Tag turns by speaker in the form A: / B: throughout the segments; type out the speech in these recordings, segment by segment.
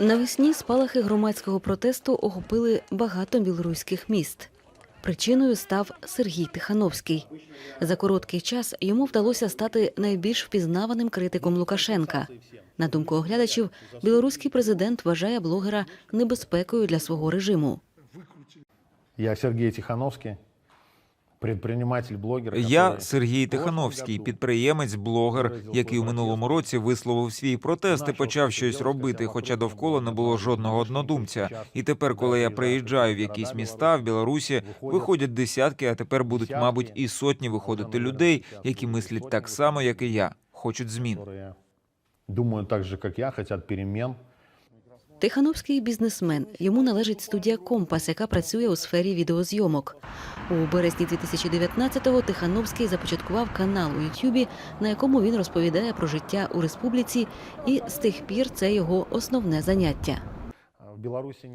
A: Навесні спалахи громадського протесту охопили багато білоруських міст. Причиною став Сергій Тихановський. За короткий час йому вдалося стати найбільш впізнаваним критиком Лукашенка. На думку оглядачів, білоруський президент вважає блогера небезпекою для свого режиму.
B: Я Сергей Тихановский, предприниматель, блогер.
C: Я Сергій Тихановський, підприємець, блогер, який у минулому році висловив свій протест і почав щось робити, хоча довкола не було жодного однодумця. І тепер, коли я приїжджаю в якісь міста в Білорусі, виходять десятки, а тепер будуть, мабуть, і сотні виходити людей, які мислять так само, як і я, хочуть змін.
B: думают так же, как я, хотят перемен.
A: Тихановський бізнесмен. Йому належить студія Компас, яка працює у сфері відеозйомок. У березні 2019-го Тихановський започаткував канал у Ютубі, на якому він розповідає про життя у республіці, і з тих пір це його основне заняття.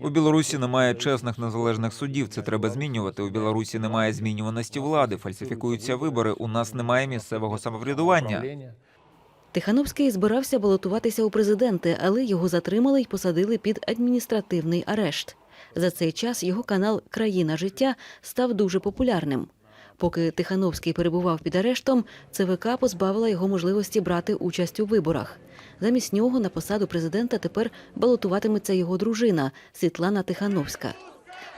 C: У Білорусі немає чесних незалежних судів. Це треба змінювати. У Білорусі немає змінюваності влади, фальсифікуються вибори. У нас немає місцевого самоврядування.
A: Тихановський збирався балотуватися у президенти, але його затримали й посадили під адміністративний арешт. За цей час його канал Країна життя став дуже популярним. Поки Тихановський перебував під арештом, ЦВК позбавила його можливості брати участь у виборах. Замість нього на посаду президента тепер балотуватиметься його дружина Світлана Тихановська.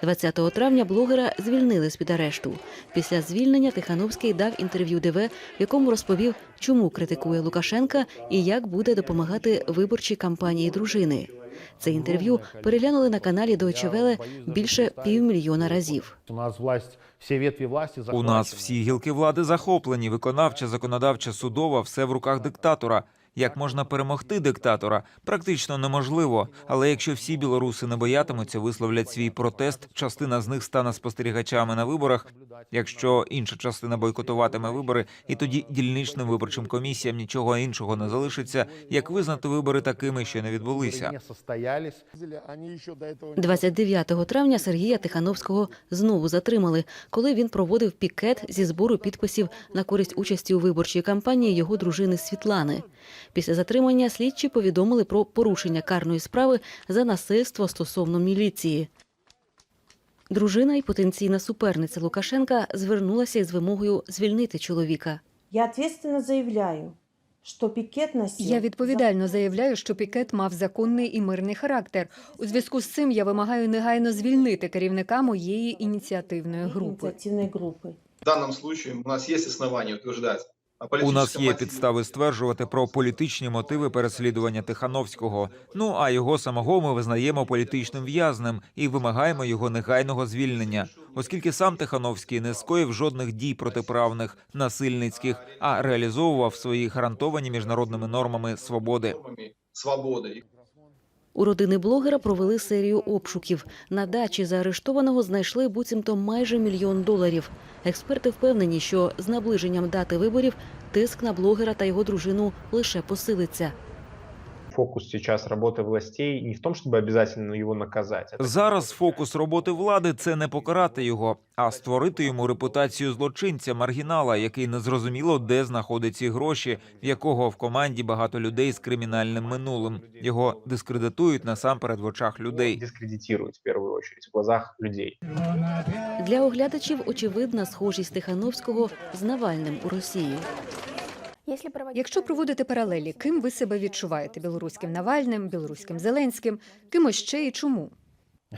A: 20 травня блогера звільнили з під арешту. Після звільнення Тихановський дав інтерв'ю ДВ, в якому розповів, чому критикує Лукашенка і як буде допомагати виборчій кампанії дружини. Це інтерв'ю переглянули на каналі Deutsche Welle більше півмільйона разів.
B: У нас власть, все ветви власти
C: У нас всі гілки влади захоплені, виконавча, законодавча, судова, все в руках диктатора. Як можна перемогти диктатора? Практично неможливо. Але якщо всі білоруси не боятимуться, висловлять свій протест, частина з них стане спостерігачами на виборах. Якщо інша частина бойкотуватиме вибори, і тоді дільничним виборчим комісіям нічого іншого не залишиться, як визнати вибори такими, що не відбулися.
B: не состоялись.
A: 29 травня Сергія Тихановського знову затримали, коли він проводив пікет зі збору підписів на користь участі у виборчій кампанії його дружини Світлани. Після затримання слідчі повідомили про порушення карної справи за насильство стосовно міліції. Дружина і потенційна суперниця Лукашенка звернулася із вимогою звільнити чоловіка.
D: Я ответственно заявляю, что пикет носил...
E: Я відповідально заявляю, що пікет мав законний і мирний характер. У зв'язку з цим я вимагаю негайно звільнити керівника моєї ініціативної групи.
D: инициативной группы.
F: В данном случае у нас есть основания утверждать о
C: У нас є підстави стверджувати про політичні мотиви переслідування Тихановського. Ну а його самого ми визнаємо політичним в'язнем і вимагаємо його негайного звільнення, оскільки сам Тихановський не скоїв жодних дій протиправних, насильницьких, а реалізовував свої гарантовані міжнародними нормами свободи.
A: У родини блогера провели серію обшуків. На дачі заарештованого знайшли буцімто майже мільйон доларів. Експерти впевнені, що з наближенням дати виборів тиск на блогера та його дружину лише посилиться.
G: Фокус сейчас работы властей не в том, чтобы обязательно его наказать.
C: Зараз фокус роботи влади це не покарати його, а створити йому репутацію злочинця, маргінала, який незрозуміло де знаходить ці гроші, в якого в команді багато людей з кримінальним минулим. Його дискредитують насамперед в очах людей.
G: дискредитирует в первую очередь в глазах людей.
A: Для оглядачів очевидна схожість Тихановського з Навальним у Росії.
E: Якщо проводити паралелі, ким ви себе відчуваєте? Білоруським Навальним, білоруським Зеленським, кимось ще і чому?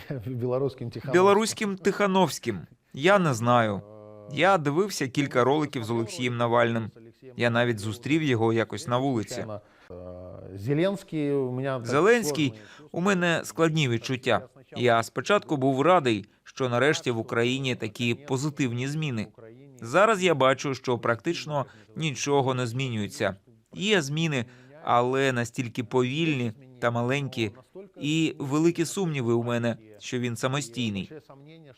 B: Белорусским Тихановским.
C: Білоруським Тихановським. Я не знаю. Я дивився кілька роликів з Олексієм Навальним. Я навіть зустрів його якось на вулиці.
B: Случайно. Э, у меня...
C: Зеленський у мене складні відчуття. Я спочатку був радий, що нарешті в Україні такі позитивні зміни. Зараз я бачу, що практично нічого не змінюється. Є зміни, але настільки повільні та маленькі, і великі сумніви у мене, що він самостійний.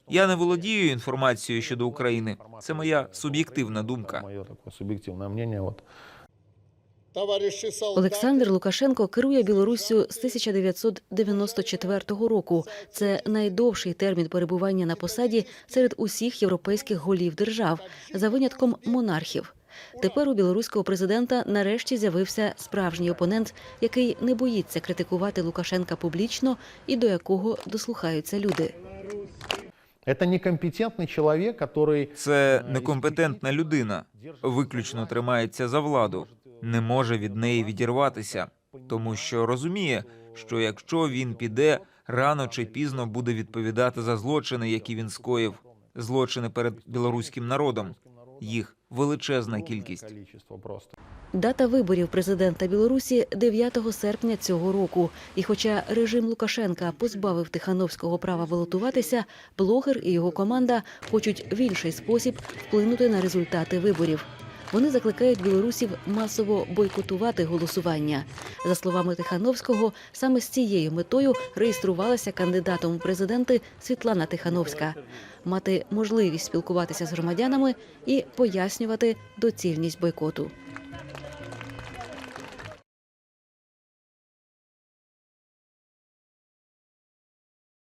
C: Я не володію інформацією щодо України. Це моя суб'єктивна думка.
B: Моє такое субъективное мнение. Вот.
A: Олександр Лукашенко керує Білоруссю з 1994 року. Це найдовший термін перебування на посаді серед усіх європейських голів держав, за винятком монархів. Тепер у білоруського президента нарешті з'явився справжній опонент, який не боїться критикувати Лукашенка публічно і до якого дослухаються люди.
B: Это некомпетентный человек, который
C: Це некомпетентна людина, виключно тримається за владу, не може від неї відірватися, тому що розуміє, що якщо він піде, рано чи пізно буде відповідати за злочини, які він скоїв, злочини перед білоруським народом. Їх величезна кількість.
A: Дата виборів президента Білорусі 9 серпня цього року. І хоча режим Лукашенка позбавив Тихановського права балотуватися, блогер і його команда хочуть в інший спосіб вплинути на результати виборів. Вони закликають білорусів масово бойкотувати голосування. За словами Тихановського, саме з цією метою реєструвалася кандидатом у президенти Світлана Тихановська мати можливість спілкуватися з громадянами і пояснювати доцільність бойкоту.